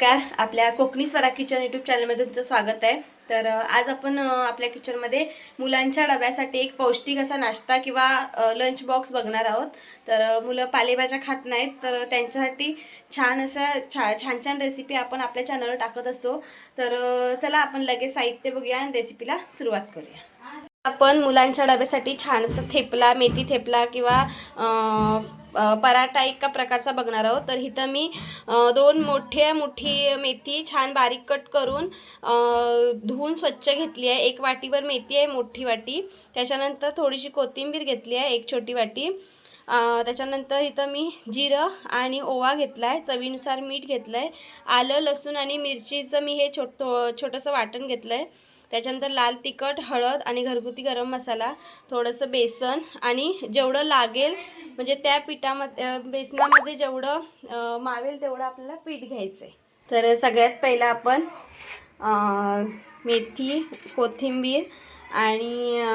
नमस्कार. आपल्या Konkani Swara kitchen YouTube चॅनलमध्ये तुमचं स्वागत आहे. तर आज आपण आपल्या किचनमध्ये मुलांच्या डब्यासाठी एक पौष्टिक असा नाश्ता किंवा लंच बॉक्स बघणार आहोत. तर मुलं पालेभाज्या खात नाहीत तर त्यांच्यासाठी छान असं छा छान छान रेसिपी आपण आपल्या चॅनलवर टाकत असतो. तर चला आपण लगेच साहित्य बघूया आणि रेसिपीला सुरुवात करूया. आपण मुलांच्या डब्यासाठी छानसं थेपला मेथी थेपला किंवा पराठा एका प्रकारचा बघणार आहोत. तर इथं मी दोन मोठ्या मोठी मेथी छान बारीक कट करून धुवून स्वच्छ घेतली आहे. एक वाटीवर मेथी आहे मोठी वाटी. त्याच्यानंतर थोडीशी कोथिंबीर घेतली आहे एक छोटी वाटी. त्याच्यानंतर इथं मी जिरं आणि ओवा घेतला आहे चवीनुसार मीठ घेतलं आहे आलं लसूण आणि मिरचीचं मी हे छोट छोटंसं वाटण घेतलं आहे त्याच्यानंतर लाल तिखट हळद आणि घरगुती गरम मसाला थोडंसं बेसन आणि जेवढं लागेल म्हणजे त्या पिठामध्ये बेसनामध्ये जेवढं मावेल तेवढं आपल्याला पीठ घ्यायचं आहे तर सगळ्यात पहिलं आपण मेथी कोथिंबीर आणि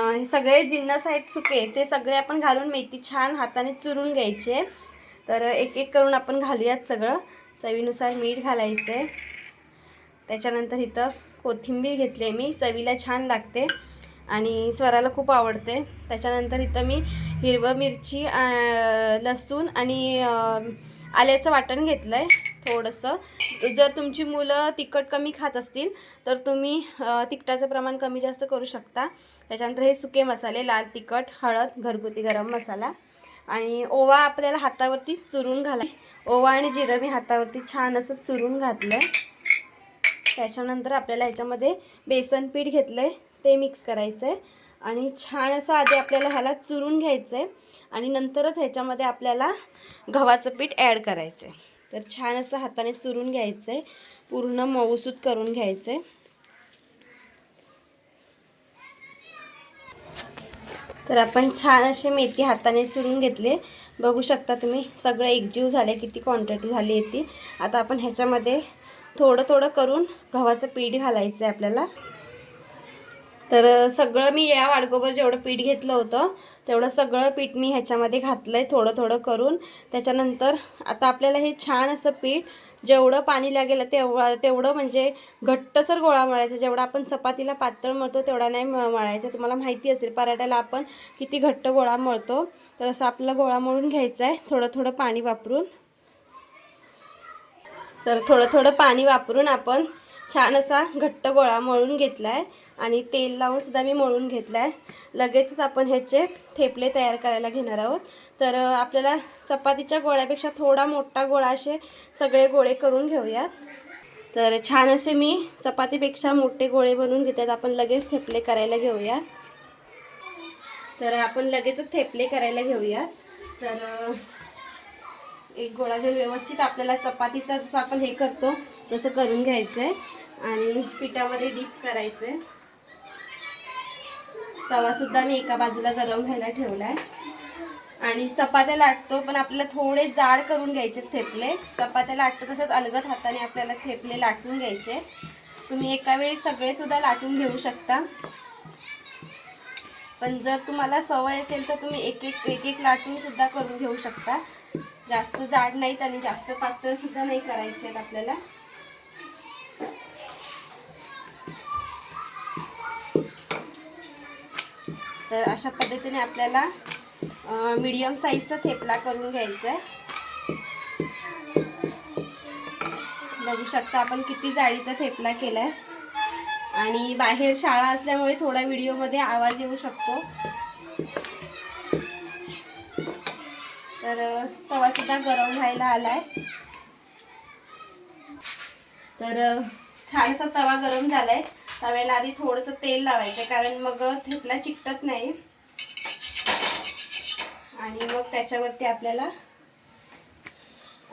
हे सगळे जिन्नस आहेत सुके ते सगळे आपण घालून मेथी छान हाताने चुरून घ्यायचे. तर एक एक करून आपण घालूयात सगळं. चवीनुसार मीठ घालायचं आहे त्याच्यानंतर इथं कोथिंबीर घेतली आहे मी चवीला छान लागते आणि स्वराला खूप आवडते. त्याच्यानंतर इथं मी हिरवं मिरची लसूण आणि आल्याचं वाटण घेतलं आहे थोडंसं. जर तुमची मुलं तिखट कमी खात असतील तर तुम्ही तिखटाचं प्रमाण कमी जास्त करू शकता. त्याच्यानंतर हे सुके मसाले लाल तिखट हळद घरगुती गरम मसाला आणि ओवा आपल्याला हातावरती चुरून घाला ओवा आणि जिरं मी हातावरती छान असं चुरून घातलं आहे त्याच्यानंतर आपल्याला ह्याच्यामध्ये बेसन पीठ घेतलं आहे ते मिक्स करायचं आहे आणि छान असं आधी आपल्याला ह्याला चुरून घ्यायचं आहे आणि नंतरच ह्याच्यामध्ये आपल्याला गव्हाचं पीठ ॲड करायचं आहे तर छान असं हाताने चुरून घ्यायचं आहे पूर्ण मऊसूत करून घ्यायचं आहे तर आपण छान असे मेथी हाताने चुरून घेतले. बघू शकता तुम्ही सगळं एकजीव झाले किती क्वांटिटी झाली आहे ती. आता आपण ह्याच्यामध्ये थोडं थोडं करून गव्हाचं पीठ घालायचं आहे आपल्याला. तर सगळं मी या वाडगोबर जेवढं पीठ घेतलं होतं तेवढं सगळं पीठ मी ह्याच्यामध्ये घातलं आहे थोडं थोडं करून. त्याच्यानंतर आता आपल्याला हे छान असं पीठ जेवढं पाणी लागेल तेवढं तेवढं म्हणजे घट्टसर गोळा मळायचा. जेवढा आपण चपातीला पातळ मळतो तेवढा नाही म मळायचा. तुम्हाला माहिती असेल पराठ्याला आपण किती घट्ट गोळा मळतो. तर असं आपला गोळा मळून घ्यायचा आहे थोडं थोडं पाणी वापरून. तर थोडं थोडं पाणी वापरून आपण छान असा घट्ट गोळा मळून घेतला आहे आणि तेल लावून सुद्धा मी मळून घेतला आहे लगेचच आपण ह्याचे थेपले तयार करायला घेणार आहोत. तर आपल्याला चपातीच्या गोळ्यापेक्षा थोडा मोठा गोळा असे सगळे गोळे करून घेऊयात. तर छान असे मी चपातीपेक्षा मोठे गोळे बनवून घेतात आपण लगेच थेपले करायला घेऊया. तर आपण लगेचच थेपले करायला घेऊया तर एक गोळा घेऊन व्यवस्थित आपल्याला चपातीचा जसं आपण हे करतो तसं करून घ्यायचं आहे आणि पिठामध्ये डीप करायचं आहे तवासुद्धा मी एका बाजूला गरम व्हायला ठेवला आहे आणि चपात्या लाटतो पण आपल्याला थोडे जाड करून घ्यायचे थेपले. चपात्या लाटतो तसंच अलगद हाताने आपल्याला थेपले लाटून घ्यायचे. तुम्ही एका वेळी सगळेसुद्धा लाटून घेऊ शकता. पण जर तुम्हाला सवय असेल तर तुम्ही एक एक एक एक लाटून सुद्धा करून घेऊ शकता. जास्त जाड नाहीत आणि जास्त पातळ सुद्धा नाही करायचे आहेत आपल्याला. तर अशा पद्धतीने आपल्याला मीडियम साईजचा थेपला करून घ्यायचा आहे बघू शकता आपण किती जाळीचा थेपला केला आहे आणि बाहेर शाळा असल्यामुळे थोडा व्हिडिओमध्ये आवाज येऊ शकतो. तर तवासुद्धा गरम व्हायला आलाय. तर छानसा छान असा तवा गरम झालाय. तव्याला आधी थोडंसं तेल लावायचं कारण मग थेपला चिकटत नाही. आणि मग त्याच्यावरती आपल्याला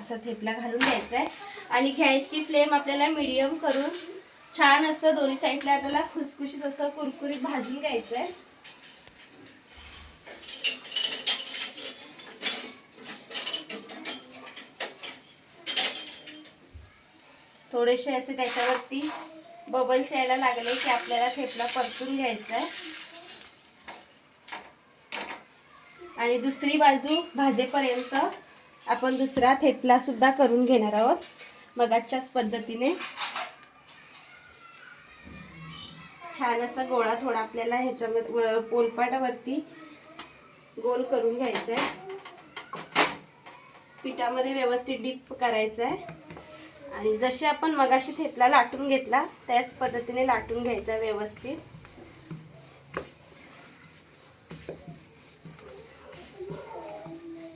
असा थेपला घालून घ्यायचा आहे आणि गॅसची फ्लेम आपल्याला मिडियम करून छान असं दोन्ही साईडला आपल्याला खुसखुशीत असं कुरकुरीत भाजून घ्यायचं आहे थोडेसे असे त्याच्यावरती बबल्स यायला लागले की आपल्याला थेपला परतून घ्यायचा आहे आणि दुसरी बाजू भाजेपर्यंत आपण दुसरा थेपला सुद्धा करून घेणार आहोत. मगाच्याच पद्धतीने. छान असा गोळा थोडा आपल्याला ह्याच्यामध्ये पोलपाटावरती गोल करून घ्यायचा आहे पिठामध्ये व्यवस्थित डीप करायचं आहे आणि जशी आपण मगाशी थेपला लाटून घेतला त्याच पद्धतीने लाटून घ्यायचा व्यवस्थित.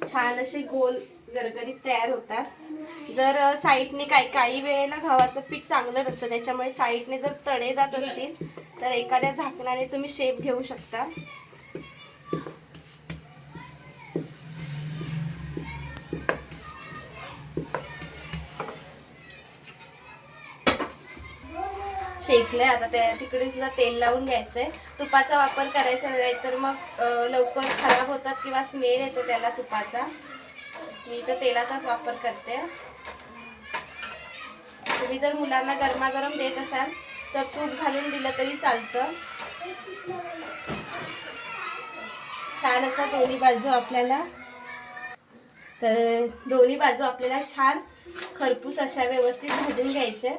छान असे गोल गरगरीत तयार होतात. जर साईडने काही काही वेळेला गव्हाचं पीठ चांगलं नसतं त्याच्यामुळे साईडने जर तडे जात असतील तर एखाद्या झाकणाने तुम्ही शेप घेऊ शकता. शेकलंय आता त्या तिकडे सुद्धा तेल लावून घ्यायचंय. तुपाचा वापर करायचा नाही तर मग लवकर खराब होतात किंवा स्मेल येतो त्याला तुपाचा. मी तर तेलाचाच वापर करते. तुम्ही जर मुलांना गरमागरम देत असाल तर तूप घालून दिलं तरी चालतं. छान असा दोन्ही बाजू आपल्याला. तर दोन्ही बाजू आपल्याला छान खरपूस अशा व्यवस्थित भाजून घ्यायचे.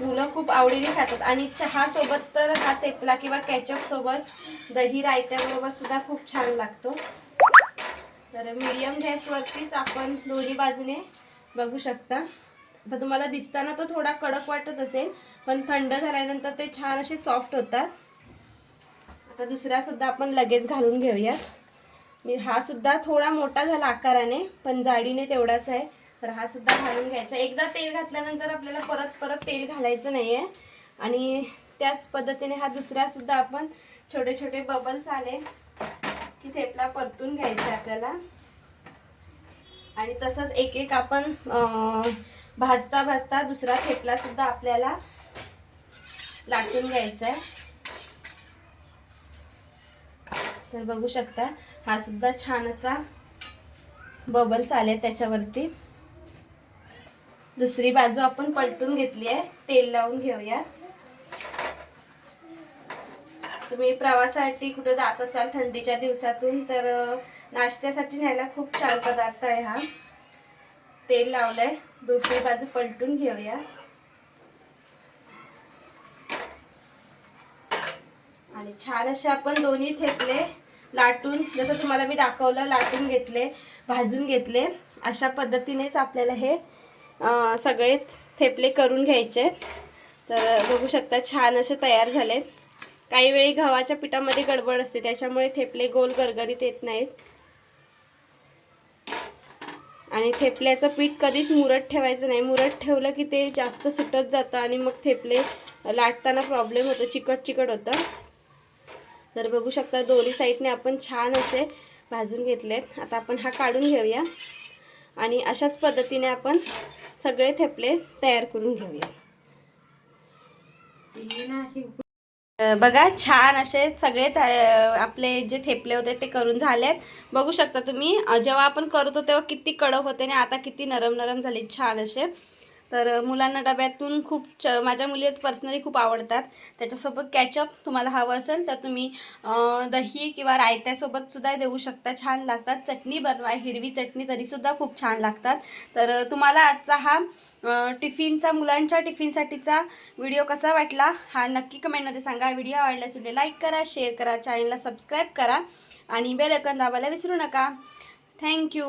मुलं खूप आवडीने खातात आणि चहा सोबत तर हा तेपला किंवा कॅचअप सोबत दही रायत्याबरोबर सुद्धा खूप छान लागतो. तर मीडियम गॅसवरतीच आपण दोन्ही बाजूने बघू शकता. आता तुम्हाला दिसताना तो थोडा कडक वाटत असेल पण थंड झाल्यानंतर ते छान असे सॉफ्ट होतात. आता दुसरा सुद्धा आपण लगेच घालून घेऊयात. मी हा सुद्धा थोडा मोठा झाला आकाराने पण जाडीने तेवढाच आहे. तर हा सुद्धा घालून घ्यायचा. एकदा तेल घातल्यानंतर आपल्याला परत परत तेल घालायचं नाही आहे आणि त्याच पद्धतीने हा दुसरा सुद्धा आपण छोटे छोटे बबल्स आले की थेपला परतून घ्यायचा आहे आपल्याला. आणि तसंच एक एक आपण भाजता भाजता दुसरा थेपला सुद्धा आपल्याला लाटून घ्यायचा आहे तर बघू शकता हा सुद्धा छान असा बबल्स आले त्याच्यावरती. दुसरी बाजू आपण पलटून घेतली आहे तेल लावून घेऊयात. तुम्ही प्रवासासाठी कुठं जात असाल थंडीच्या दिवसातून तर नाश्त्यासाठी न्यायला खूप छान पदार्थ आहे हा. तेल लावलंय. दुसरी बाजू पलटून घेऊया. आणि छान असे आपण दोन्ही थेपले लाटून जसं तुम्हाला मी दाखवलं लाटून घेतले भाजून घेतले. अशा पद्धतीनेच आपल्याला हे सगळे थेपले करून घ्यायचे तर बघू शकता छान असे तयार झालेत. काही वेळी गव्हाच्या पिठामध्ये गडबड असते त्याच्यामुळे थेपले गोल गरगरीत येत नाहीत. आणि थेपल्याचं पीठ कधीच मुरत ठेवायचं नाही. मुरत ठेवलं की ते जास्त सुटत जातं आणि मग थेपले लाटताना प्रॉब्लेम होतो चिकट चिकट होतं. तर बघू शकता दोन्ही साईडने आपण छान असे भाजून घेतलेत. आता आपण हा काढून घेऊया. आणि अशाच पद्धतीने आपण सगळे थेपले तयार करून घेऊया. बघा छान असे सगळे आपले जे थेपले होते ते करून झालेत. बघू शकता तुम्ही जेव्हा आपण करतो तेव्हा किती कडक होते आणि आता किती नरम नरम झाले छान असे. तर मुलांना डब्यातून खूप च माझ्या मुली पर्सनली खूप आवडतात. त्याच्यासोबत कॅचअप तुम्हाला हवं असेल तर तुम्ही दही किंवा रायत्यासोबत सुद्धा देऊ शकता. छान लागतात. चटणी बनवा हिरवी चटणी तरीसुद्धा खूप छान लागतात. तर तुम्हाला आजचा हा टिफिनचा मुलांच्या टिफिनसाठीचा व्हिडिओ कसा वाटला हा नक्की कमेंटमध्ये सांगा. व्हिडिओ आवडल्यास व्हिडिओ लाईक करा शेअर करा चॅनलला सबस्क्राईब करा आणि बेल आयकॉन दाबायला विसरू नका. थँक्यू